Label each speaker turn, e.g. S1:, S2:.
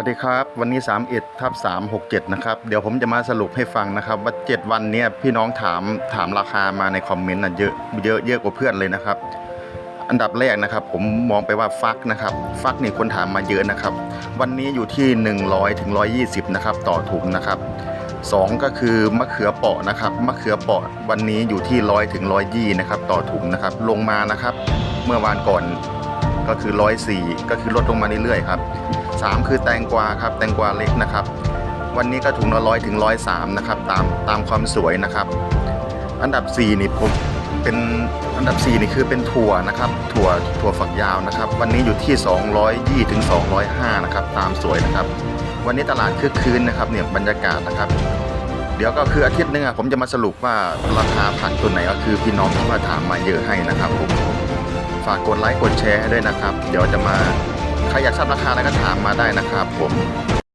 S1: วัสดีครับ วันนี้ 3 1ทับ367 นะครับ เดี๋ยวผมจะมาสรุปให้ฟังนะครับ ว่า 7 วันนี้พี่น้องถามถามราคามาในคอมเมนต์น่ะเยอะเยอะเยอะกว่าเพื่อนเลยนะครับ อันดับแรกนะครับ ผมมองไปว่าฟักนะครับ ฟักนี่คนถามมาเยอะนะครับ วันนี้อยู่ที่ 100ถึง120 นะครับ ต่อถุงนะครับสองก็คือมะเขือเปราะนะครับมะเขือเปราะวันนี้อยู่ที่ 100ถึง120 นะครับ ต่อถุงนะครับ ลงมานะครับ เมื่อวานก่อน ก็คือ 104 ก็คือลดลงมาเรื่อยๆครับสามคือแตงกวาครับ แตงกวาเล็กนะครับ วันนี้ก็ถุงละร้อยถึงร้อยสามนะครับตามตามความสวยนะครับ อันดับ 4 นี่ผมเป็นอันดับ 4 นี่คือเป็นถั่วนะครับถั่วถั่วฝักยาวนะครับ วันนี้อยู่ที่ 220ถึง205 นะครับ ตามสวยนะครับ วันนี้ตลาดคึกคืนนะครับเนี่ยบรรยากาศนะครับเดี๋ยวก็คืออาทิตย์หนึงอะผมจะมาสรุปว่าราคาผักตัวไหนก็คือพี่น้องที่มาถามมาเยอะให้นะครับผม ฝากกดไลค์กดแชร์ให้ด้วยนะครับ เดี๋ยวจะมา ใครอยากทราบราคาอะไรก็ถามมาได้นะครับผม